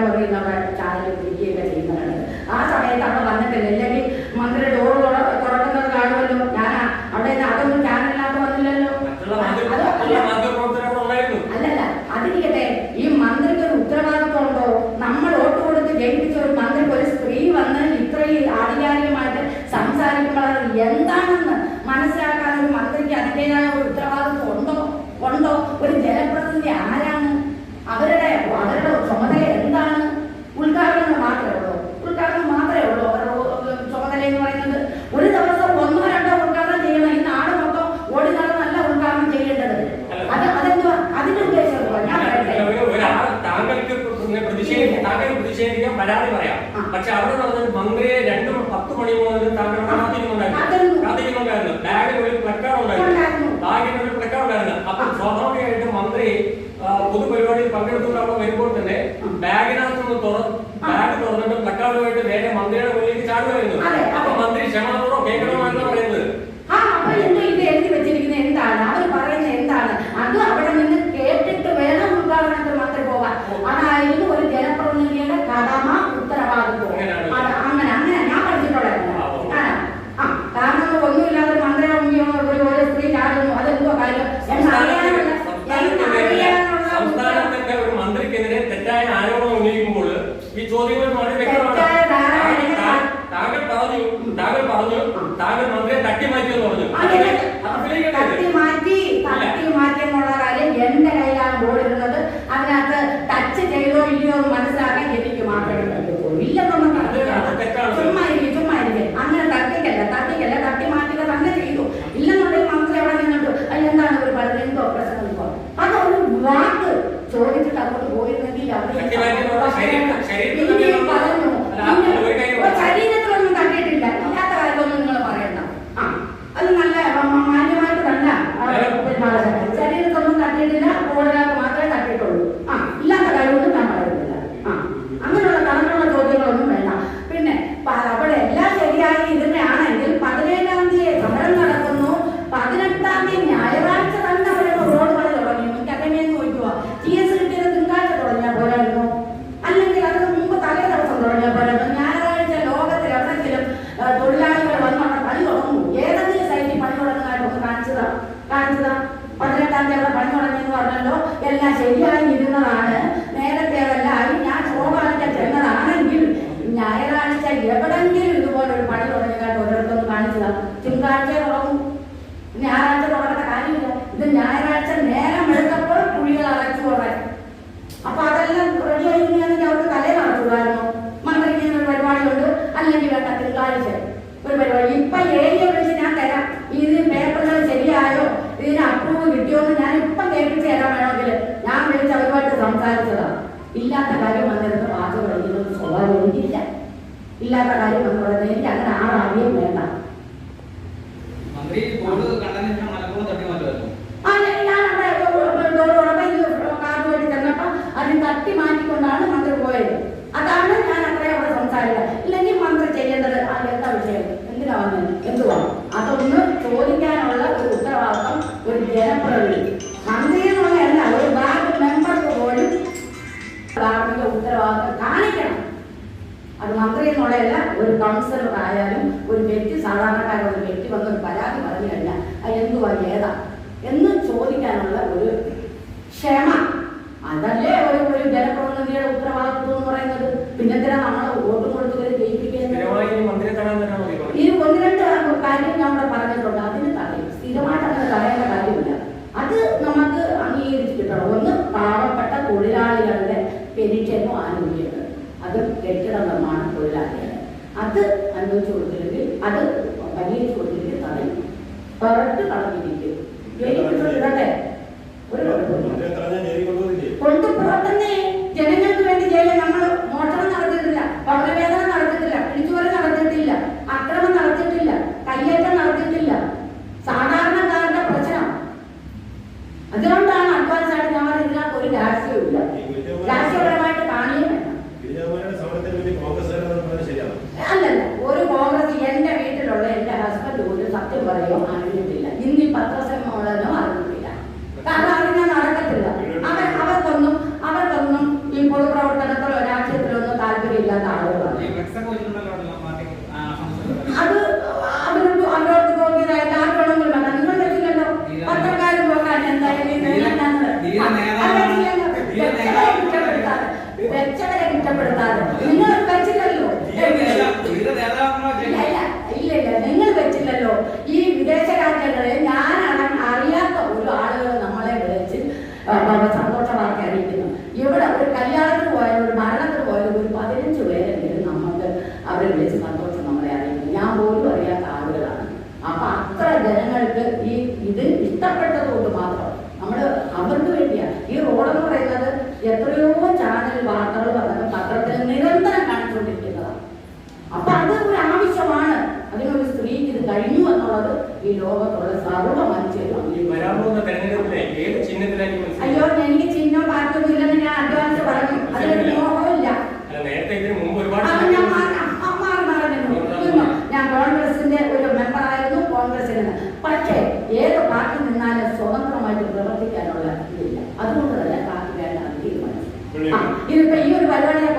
बैठो अभी ना बैठ चाय പക്ഷെ അവിടെ നടന്നത് മന്ത്രിയെ രണ്ടു പത്ത് മണി മുതൽ താങ്കൾ കാത്തിരിക്കുന്നുണ്ടായിരുന്നു ബാഗിൽ ബാഗിനുള്ളിൽ പ്ലക്കാർഡ് ഉണ്ടായിരുന്നു. ബാഗിനുള്ളിൽ പ്ലക്കാർഡ് ഉണ്ടായിരുന്നു. അപ്പൊ സ്വാഭാവികമായിട്ട് മന്ത്രി പൊതുപരിപാടിയിൽ പങ്കെടുത്തുകൊണ്ട് വരുമ്പോൾ തന്നെ ബാഗിനകത്ത് നിന്ന് തുറ ബാഗ് തുറന്നിട്ട് പ്ലക്കാർഡുമായിട്ട് നേരെ മന്ത്രിയുടെ മുന്നിലേക്ക് ചാടുമായിരുന്നു. അപ്പൊ മന്ത്രി ക്ഷമതോടോ കേൾക്കണമായിരുന്നു Amen. ഞായറാഴ്ച നേരം എടുത്തപ്പോൾ കുഴികൾ അടച്ചു പോകാൻ അപ്പൊ അതെല്ലാം റെഡിയായി ഇരിക്കുകയാണെങ്കിൽ അവർക്ക് തലേ നടത്തുമായിരുന്നു മന്ത്രിക്ക് ഇങ്ങനെ പരിപാടിയുണ്ട് അല്ലെങ്കിൽ വേണ്ട തിങ്കളാഴ്ച ഒരു പരിപാടി. ഇപ്പൊ ഏരിയ വിളിച്ച് ഞാൻ തരാം. ഇത് പേപ്പറുകൾ ശരിയായോ? ഇതിന് അപ്രൂവ് കിട്ടിയോ എന്ന് ഞാൻ ഇപ്പൊ കേൾപ്പിച്ച് തരാൻ വേണമെങ്കിൽ ഞാൻ വിളിച്ച് അവരുമായിട്ട് സംസാരിച്ചതാണ്. ഇല്ലാത്ത കാര്യം വന്നിരുന്ന വാചകം എഴുതുന്നത് സ്വഭാവം എനിക്കില്ല. ഇല്ലാത്ത കാര്യം വന്നിരുന്നത് എനിക്ക് അങ്ങനെ ആളാവുകയും വേണ്ട. മന്ത്രി എന്നുള്ളതല്ല ഒരു കൗൺസിലർ ആയാലും ഒരു വ്യക്തി സാധാരണക്കാരോട് ഒരു വ്യക്തി വന്ന് ഒരു പരാതി പറഞ്ഞു കഴിഞ്ഞാൽ അത് എന്തുവാ ഏതാ? എന്ന് ചോദിക്കാനുള്ള ഒരു ക്ഷമ. അതല്ലേ ഒരു ഒരു ജനപ്രതിനിധിയുടെ ഉത്തരവാദിത്വം എന്ന് പറയുന്നത്? പിന്നെ നമ്മളെ നമ്മൾ വോട്ട് കൊടുത്തു ജയിപ്പിക്കുന്നത്? ഇത് ഒന്ന് രണ്ട് കാണിക്കേണ്ടത് ഞാനാണ് അറിയാത്ത ഒരു ആളുകൾ നമ്മളെ വിളിച്ച് സന്തോഷമാക്കി അറിയിക്കുന്നു. ഇവിടെ ഒരു കല്യാണത്തിന് പോയാലും ഒരു മരണത്തിന് പോയാലും ഒരു പതിനഞ്ച് പേരെങ്കിലും നമുക്ക് അവരെ വിളിച്ച് സന്തോഷം നമ്മളെ അറിയിക്കുന്നു. ഞാൻ പോലും അറിയാത്ത ആളുകളാണ്. അപ്പൊ അത്ര ജനങ്ങൾക്ക് ഈ ഇത് ഇഷ്ടപ്പെട്ടത് കൊണ്ട് മാത്രം നമ്മൾ അവർക്ക് വേണ്ടിയാണ് ഈ റോഡെന്ന് പറയുന്നത് എത്രയോ ചാനൽ വാർത്തകൾ പറഞ്ഞ പത്രത്തിൽ നിരന്തരം കാണിച്ചുകൊണ്ടിരിക്കുന്നതാണ്. അപ്പൊ അത് ഒരു ആവശ്യമാണ്. അതിനൊരു സ്ത്രീക്ക് ഇത് കഴിഞ്ഞു എന്നുള്ളത് ഈ ലോകത്തുള്ള സർവ മനുഷ്യരും. ഈ വരാൻ പോകുന്ന അയ്യോ എനിക്ക് ചിഹ്നോ പാർട്ടൊന്നും ഞാൻ അഡ്വാൻസ് പറഞ്ഞു. അതിന് മോഹമില്ല നേരത്തെ ഇതിന് മുമ്പ് ഒരുപാട് ഞാൻ കോൺഗ്രസിന്റെ ഒരു മെമ്പർ ആയിരുന്നു കോൺഗ്രസിൽ പക്ഷേ ഏത് പാർട്ടി നിന്നാലും സ്വതന്ത്രമായിട്ട് പ്രവർത്തിക്കാനുള്ള ഇതില്ല. അതുകൊണ്ട് തന്നെ പാർട്ടി വേണ്ട തീരുമാനം ഇതിപ്പോ ഈ ഒരു പരിപാടിയെ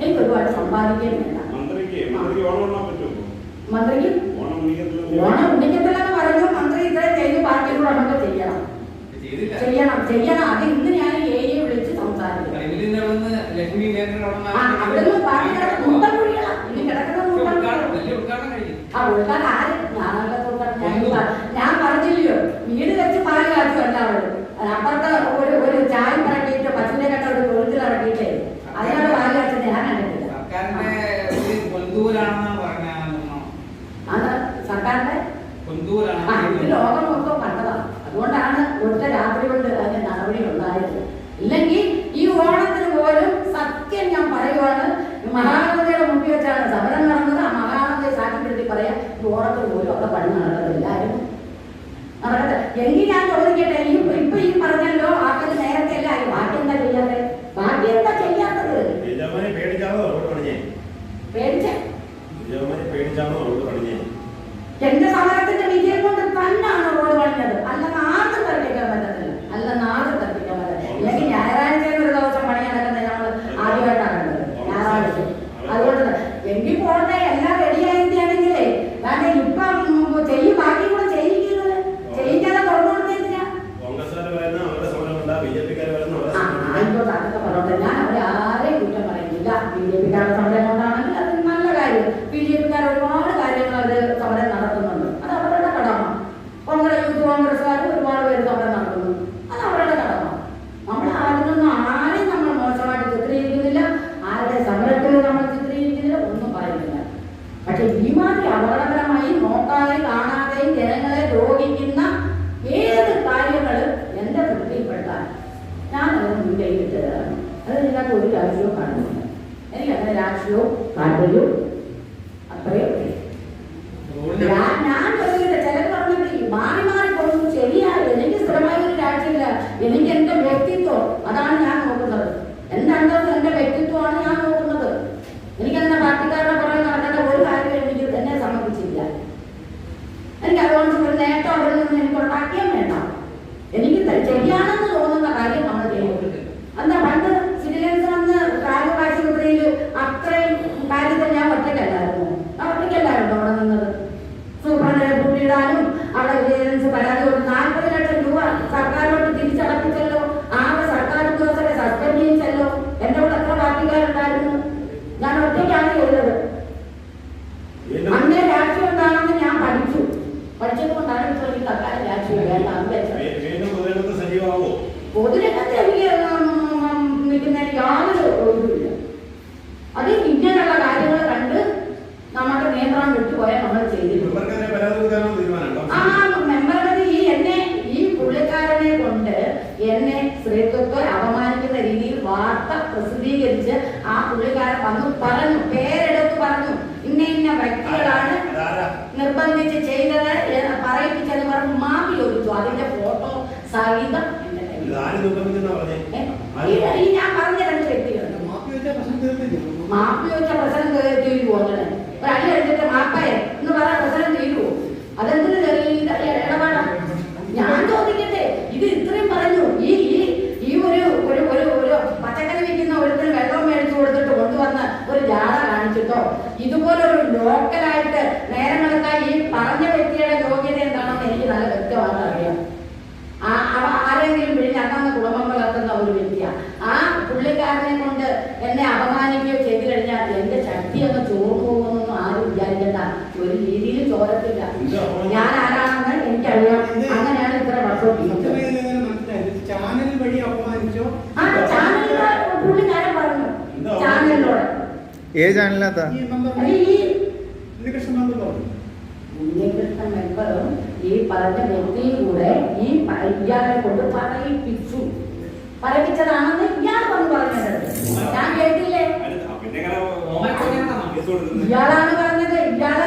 എനിക്ക് ഒരുപാട് സമ്പാദിക്കാൻ മന്ത്രിക്ക് ഓണം ഉണ്ണിക്കത്തില്ല പറയുന്നത് മന്ത്രി ഇത്രയും ചെയ്ത് പാർട്ടിയും നമുക്ക് ചെയ്യണം. ചെയ്യണം ചെയ്യണം. അത് ഇന്ന് ഞാൻ എ വിളിച്ച് സംസാരിക്കും കിടക്കുന്ന ഞാൻ പറഞ്ഞില്ലയോ? വീട് വെച്ച് പാൽ അല്ല കണ്ടാവുള്ളൂ അപ്പുറത്തെ ഭാഗത്ത് പോലും അവിടെ പണി നടക്കുന്നത് എല്ലാവരും നടക്കട്ടെ എങ്കിൽ ഞാൻ ചോദിക്കട്ടെ ഈ ഇപ്പൊ ഈ പറഞ്ഞല്ലോ ബാക്കി നേരത്തെ അല്ല? ബാക്കി എന്താ ചെയ്യാത്തത്? ബാക്കി എന്താ ചെയ്യാത്തത് പേടിച്ചാ സംഗീതം എന്റെ ഞാൻ പറഞ്ഞ? രണ്ട് വ്യക്തികളുണ്ട് മാപ്പി വെച്ച ചാനൽ വഴി അപമാനിച്ചോ? ആ ഈ പറഞ്ഞ. കൂടെ ഈ ഇയാളെ കൊണ്ട് പറയിപ്പിച്ചു. പറയിപ്പിച്ചതാണെന്ന് ഇയാൾ പറഞ്ഞത്. ഞാൻ കേട്ടില്ലേ? ഇയാളാണ് പറഞ്ഞത്. ഇയാളെ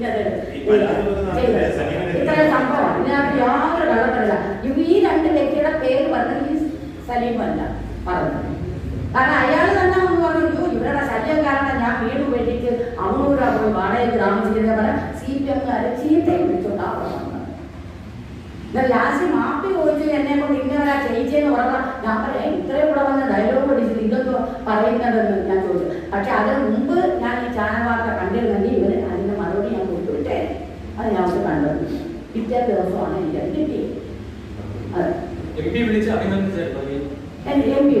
പിന്നെ ഇത്ര ഇതിനകത്ത് യാതൊരു കള്ളത്തല്ല ഈ രണ്ട് വ്യക്തിയുടെ പേര് പറഞ്ഞത് ഈ സലീമല്ല പറഞ്ഞത്. കാരണം അയാൾ തന്നെ ഒന്ന് പറഞ്ഞു ഇവരുടെ ശല്യം കാരണം ഞാൻ വീട് വേണ്ടിയിട്ട് അങ്ങോട്ട് അവരോട് വാടകയ്ക്ക് താമസിക്കുന്നത് പറഞ്ഞ സി പി എംകാർ ചീത്തയും ലാസ്റ്റ് മാപ്പി ചോദിച്ചു എന്നെ കൊണ്ട് ഇന്നവരാ ചെയ്യിച്ചെന്ന് പറഞ്ഞാൽ ഞാൻ പറയാം ഇത്രയും കൂടെ വന്ന ഡയലോഗ് പഠിച്ച് നിങ്ങൾക്ക് പറയുന്നതെന്ന് ഞാൻ ചോദിച്ചു. പക്ഷെ അതിന് മുമ്പ് ഞാൻ ഈ ചാനവാർത്ത കണ്ടിരുന്നെങ്കിൽ ഞങ്ങൾക്ക് കണ്ടത്. പിറ്റേ ദിവസമാണ് എനിക്ക് കിട്ടിയത്. എം പി വിളിച്ച് അഭിനന്ദിച്ചായിരുന്നു എം പി